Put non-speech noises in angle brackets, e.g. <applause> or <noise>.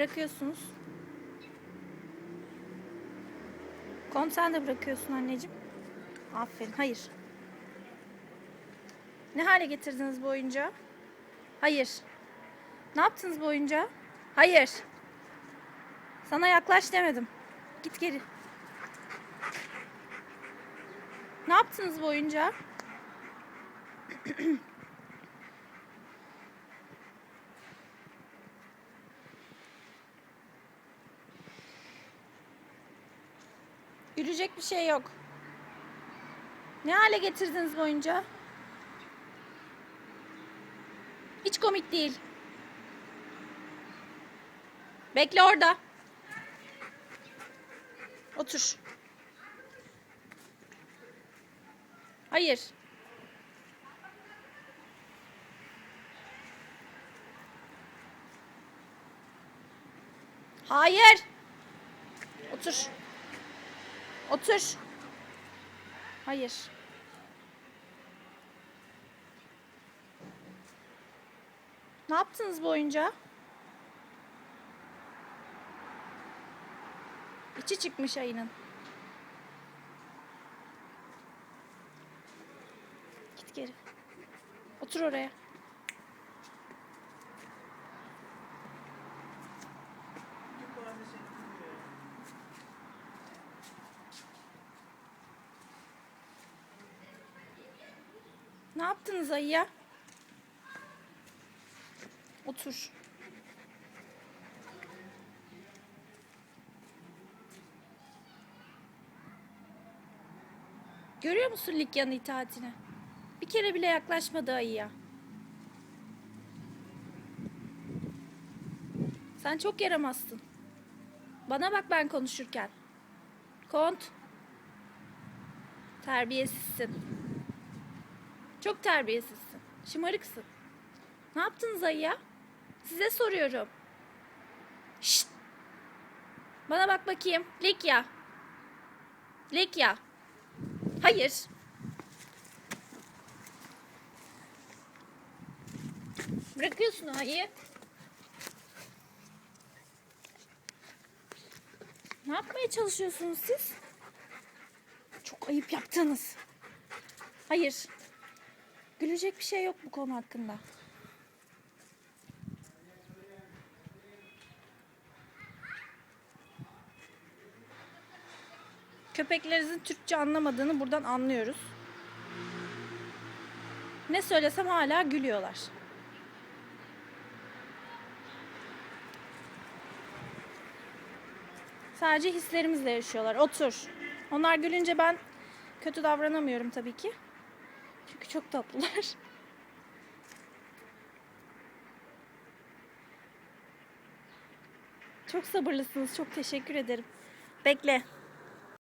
bırakıyorsunuz. Kont sen de bırakıyorsun anneciğim. Aferin. Hayır. Ne hale getirdiniz bu oyuncağı? Hayır. Ne yaptınız bu oyuncağı? Hayır. Sana yaklaş demedim. Git geri. Ne yaptınız bu oyuncağı? <clears throat> Gülecek bir şey yok. Ne hale getirdiniz bu oyuncağı? Hiç komik değil. Bekle orada. Otur. Hayır. Hayır. Otur. Otur. Hayır. Ne yaptınız bu oyuncağa? İçi çıkmış ayının. Git geri. Otur oraya. Ne yaptınız ayıya? Otur. Görüyor musun Likya'nın itaatini? Bir kere bile yaklaşmadı ayıya. Sen çok yaramazsın. Bana bak ben konuşurken. Kont. Terbiyesizsin. Çok terbiyesizsin. Şımarıksın. Ne yaptınız ayıya? Size soruyorum. Şşt. Bana bak bakayım. Likya. Likya. Hayır. Bırakıyorsun o ayıyı. Ne yapmaya çalışıyorsunuz siz? Çok ayıp yaptınız. Hayır. Gülecek bir şey yok bu konu hakkında. Köpeklerinizin Türkçe anlamadığını buradan anlıyoruz. Ne söylesem hala gülüyorlar. Sadece hislerimizle yaşıyorlar. Otur. Onlar gülünce ben kötü davranamıyorum tabii ki. Çünkü çok tatlılar. Çok sabırlısınız. Çok teşekkür ederim. Bekle.